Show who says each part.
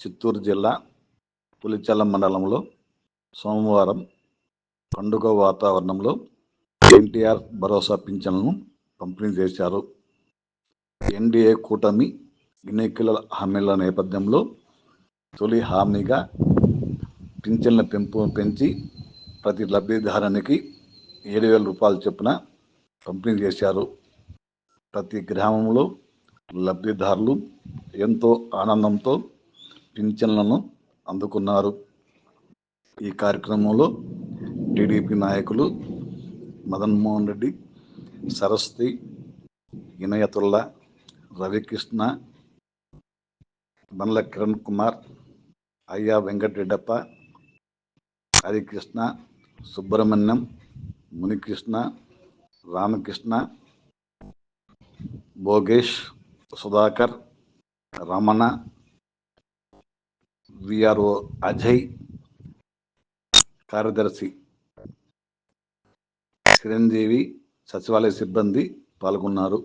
Speaker 1: చిత్తూరు జిల్లా పులిచెల్ల మండలంలో సోమవారం పండుగ వాతావరణంలో ఎన్టీఆర్ భరోసా పింఛన్లను పంపిణీ చేశారు. ఎన్డీఏ కూటమి ఎన్నికల హామీల నేపథ్యంలో తొలి హామీగా పింఛన్ల పెంపు పెంచి ప్రతి లబ్ధిదారునికి ఏడు వేల రూపాయల చొప్పున పంపిణీ చేశారు. ప్రతి గ్రామంలో లబ్ధిదారులు ఎంతో ఆనందంతో పింఛన్లను అందుకున్నారు. ఈ కార్యక్రమంలో టీడీపీ నాయకులు మదన్మోహన్ రెడ్డి సరస్వతి ఇనయతుల్లా రవికృష్ణ బండ్ల కిరణ్ కుమార్ అయ్యా వెంకటరెడ్డప్ప హరికృష్ణ సుబ్రహ్మణ్యం మునికృష్ణ రామకృష్ణ భోగేష్ సుధాకర్ రమణ విఆర్ఓ అజయ్ కార్యదర్శి చిరంజీవి సచివాలయ సిబ్బంది పాల్గొన్నారు.